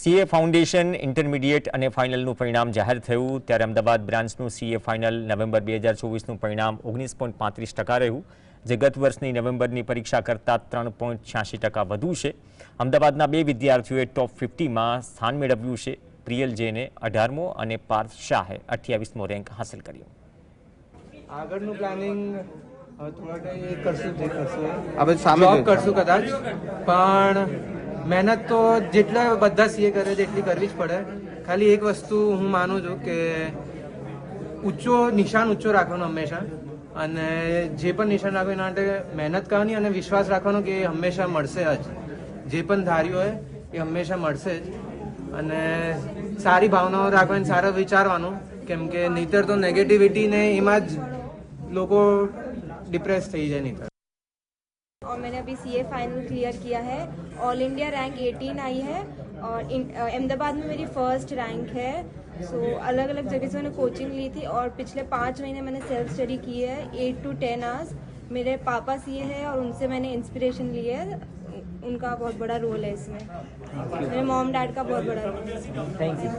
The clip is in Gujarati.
સીએ ફાઉન્ડેશન ઇન્ટરમીડિયેટ અને ફાઇનલનું પરિણામ જાહેર થયું. ત્યારે અમદાવાદ બ્રાન્ચનું સીએ ફાઇનલ નવેમ્બર બે હજાર ચોવીસનું પરિણામ ઓગણીસ પોઈન્ટ પાંત્રીસ ટકા રહ્યું. જે ગત વર્ષની નવેમ્બરની પરીક્ષા કરતાં ત્રણ પોઈન્ટ છ્યાસી ટકા વધુ છે. અમદાવાદના બે વિદ્યાર્થીઓએ ટોપ ફિફ્ટીમાં સ્થાન મેળવ્યું છે. પ્રિયલ જૈને અઢારમો અને પાર્થ શાહે અઠ્યાવીસમો રેન્ક હાંસલ કર્યો. આગળનું પ્લાનિંગ હવે થોડા કરશું જે કરશું? આપણે સામે કરશું કદાચ પણ મહેનત તો જેટલા બધા સીએ કરે છે, એટલી કરવી જ પડે. ખાલી એક વસ્તુ હું માનું છું કે ઊંચો, નિશાન ઊંચો રાખવાનો હંમેશા. અને જે પણ નિશાન રાખવું એના માટે મહેનત કરવાની અને વિશ્વાસ રાખવાનો કે એ હંમેશા મળશે જ. જે પણ ધાર્યું હોય, એ હંમેશા મળશે જ. અને સારી ભાવનાઓ રાખવાની, સારો વિચારવાનું. કેમ કે નહીતર તો નેગેટિવિટી ને એમાં જ લોકો ડિપ્રેસ થઈ જાય નહીતર. और मैंने अभी सी ए फाइनल क्लियर किया है। ऑल इंडिया रैंक 18 आई है और अहमदाबाद में मेरी फ़र्स्ट रैंक है। सो so, अलग अलग जगह से मैंने कोचिंग ली थी और पिछले पाँच महीने मैंने सेल्फ स्टडी की है एट टू टेन आवर्स मेरे पापा सी ए है और उनसे मैंने इंस्पिरेशन ली है। उनका बहुत बड़ा रोल है इसमें। मेरे मॉम डैड का बहुत बड़ा रोल है। Thank you